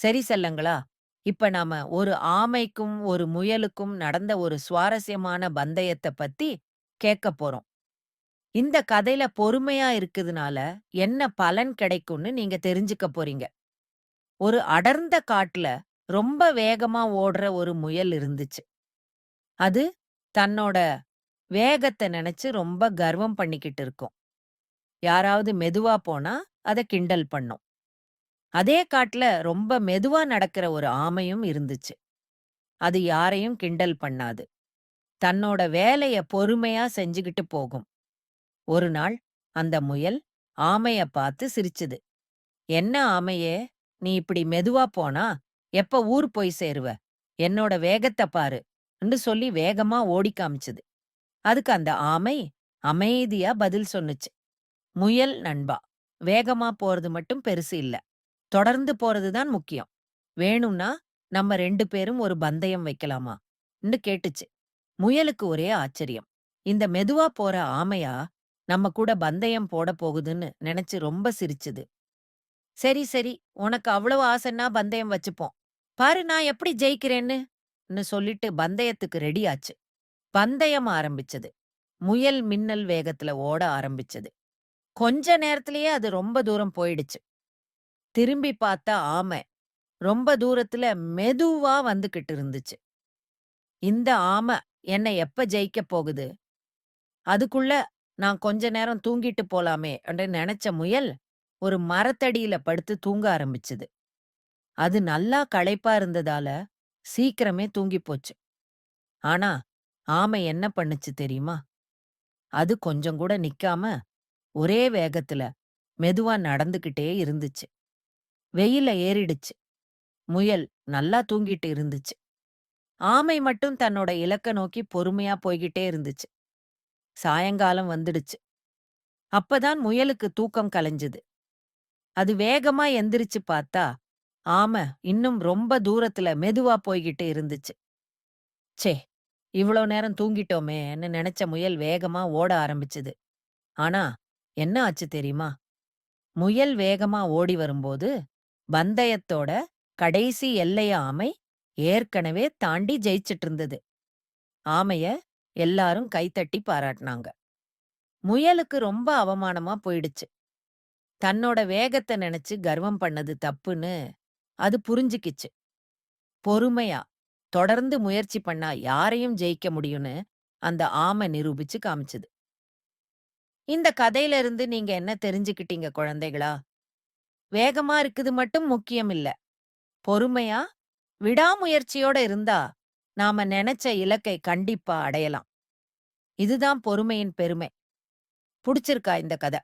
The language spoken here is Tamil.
சரி செல்லங்களா, இப்ப நாம ஒரு ஆமைக்கும், ஒரு முயலுக்கும் நடந்த ஒரு சுவாரஸ்யமான பந்தயத்த பத்தி கேட்கப் போறோம். இந்த கதையில பொறுமையா இருக்குதுனால, என்ன பலன் கிடைக்கும்னு நீங்க தெரிஞ்சுக்க போறீங்க. ஒரு அடர்ந்த காட்டுல ரொம்ப வேகமா ஓடுற ஒரு முயல் இருந்துச்சு. அது தன்னோட வேகத்த நினைச்சு ரொம்ப கர்வம் பண்ணிக்கிட்டு இருக்கும். யாராவது மெதுவா போனா அத கிண்டல் பண்ணும். அதே காட்டுல ரொம்ப மெதுவா நடக்கிற ஒரு ஆமையும் இருந்துச்சு. அது யாரையும் கிண்டல் பண்ணாது. தன்னோட வேலைய பொறுமையா செஞ்சுகிட்டு போகும். ஒரு நாள் அந்த முயல் ஆமைய பார்த்து சிரிச்சுது. "என்ன ஆமையே, நீ இப்படி மெதுவா போனா எப்ப ஊர் போய் சேருவ? என்னோட வேகத்தை பாரு" சொல்லி வேகமா ஓடி காமிச்சுது. அதுக்கு அந்த ஆமை அமைதியா பதில் சொன்னுச்சு. "முயல் நண்பா, வேகமா போறது மட்டும் பெருசு இல்ல. தொடர்ந்து போறது தான் முக்கியம். வேணும்னா நம்ம ரெண்டு பேரும் ஒரு பந்தயம் வைக்கலாமா?" ன்னு கேட்டுச்சு. முயலுக்கு ஒரே ஆச்சரியம். இந்த மெதுவா போற ஆமையா நம்ம கூட பந்தயம் போடப் போகுதுன்னு நினைச்சு ரொம்ப சிரிச்சுது. "சரி சரி, உனக்கு அவ்வளவு ஆசைன்னா பந்தயம் வச்சுப்போம். பாரு நான் எப்படி ஜெயிக்கிறேன்னு" ன்னு சொல்லிட்டு பந்தயத்துக்கு ரெடி ஆச்சு. பந்தயம் ஆரம்பிச்சது. முயல் மின்னல் வேகத்துல ஓட ஆரம்பிச்சது. கொஞ்ச நேரத்திலேயே அது ரொம்ப தூரம் போயிடுச்சு. திரும்பி பார்த்தா ஆமை ரொம்ப தூரத்துல மெதுவா வந்துகிட்டு இருந்துச்சு. இந்த ஆமை என்னை எப்ப ஜெயிக்கப் போகுது? அதுக்குள்ள நான் கொஞ்ச நேரம் தூங்கிட்டு போலாமே என்று நினைச்ச முயல் ஒரு மரத்தடியில படுத்து தூங்க ஆரம்பிச்சுது. அது நல்லா களைப்பா இருந்ததால சீக்கிரமே தூங்கிப் போச்சு. ஆனா ஆமை என்ன பண்ணுச்சு தெரியுமா? அது கொஞ்சம் கூட நிக்காம ஒரே வேகத்துல மெதுவா நடந்துகிட்டே இருந்துச்சு. வெயில ஏறிடுச்சு. முயல் நல்லா தூங்கிட்டு இருந்துச்சு. ஆமை மட்டும் தன்னோட இலக்க நோக்கி பொறுமையா போய்கிட்டே இருந்துச்சு. சாயங்காலம் வந்துடுச்சு. அப்பதான் முயலுக்கு தூக்கம் கலைஞ்சுது. அது வேகமா எந்திரிச்சு பார்த்தா, ஆமை இன்னும் ரொம்ப தூரத்துல மெதுவா போய்கிட்டு இருந்துச்சு. ச்சே! இவ்ளோ நேரம் தூங்கிட்டோமேன்னு நினைச்ச முயல் வேகமா ஓட ஆரம்பிச்சுது. ஆனா, என்ன ஆச்சு தெரியுமா? முயல் வேகமா ஓடி வரும்போது, பந்தயத்தோட கடைசி எல்லைய ஆமை ஏற்கனவே தாண்டி ஜெயிச்சுட்டு இருந்தது. ஆமைய எல்லாரும் கைத்தட்டி பாராட்டுனாங்க. முயலுக்கு ரொம்ப அவமானமா போயிடுச்சு. தன்னோட வேகத்த நினைச்சு கர்வம் பண்ணது தப்புன்னு அது புரிஞ்சுக்கிச்சு. பொறுமையா, தொடர்ந்து முயற்சி பண்ணா யாரையும் ஜெயிக்க முடியும்னு அந்த ஆமை நிரூபிச்சு காமிச்சுது. இந்த கதையில இருந்து நீங்க என்ன தெரிஞ்சுக்கிட்டீங்க குழந்தைகளா? வேகமா இருக்குது மட்டும் முக்கியம் இல்ல. பொறுமையா, விடாமுயற்சியோட இருந்தா நாம நினைச்ச இலக்கை கண்டிப்பா அடையலாம். இதுதான் பொறுமையின் பெருமை. புடிச்சிருக்கா இந்த கதை?